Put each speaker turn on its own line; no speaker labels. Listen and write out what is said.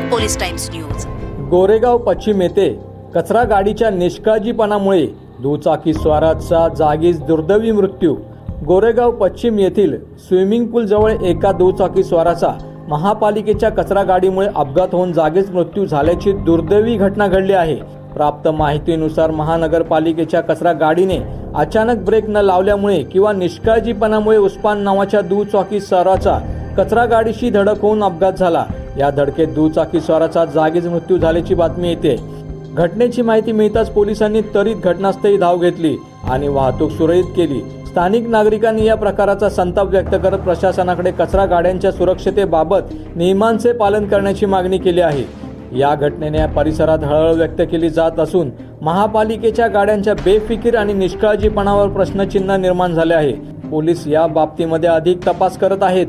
Police Times News.
Goregaon पश्चिम येथे कचरा गाडीच्या निष्काळजीपणामुळे दुचाकी स्वाराचा जागीच दुर्दैवी मृत्यू. गोरेगाव पश्चिम येथील स्विमिंग पूल जवळ एका दुचाकी स्वाराचा महापालिकेच्या कचरा गाडीमुळे अपघात होऊन जागीच मृत्यू झाल्याची दुर्दैवी घटना घडली आहे. प्राप्त माहितीनुसार महानगरपालिकेच्या कचरा गाडीने अचानक ब्रेक न लावल्यामुळे किंवा निष्काळजीपणामुळे उस्मान नावाच्या दुचाकी स्वाराचा कचरा गाडीशी धडक होऊन अपघात झाला. या धडकेत दुचाकी स्वाराचा जागीच मृत्यू झाल्याची बातमी येते. घटनेची माहिती मिळताच पोलिसांनी त्वरित घटनास्थळी धाव घेतली आणि वाहतूक सुरळीत केली. स्थानिक नागरिकांनी या प्रकाराचा संताप व्यक्त करत प्रशासनाकडे कचरा गाड्यांच्या सुरक्षतेबाबत नियमांचे पालन करण्याची मागणी केली आहे. या घटनेने या परिसरात हळहळ व्यक्त केली जात असून महापालिकेच्या गाड्यांच्या बेफिकीर आणि निष्काळजीपणावर प्रश्नचिन्ह निर्माण झाले आहे. पोलीस या बाबतीमध्ये अधिक तपास करत आहेत.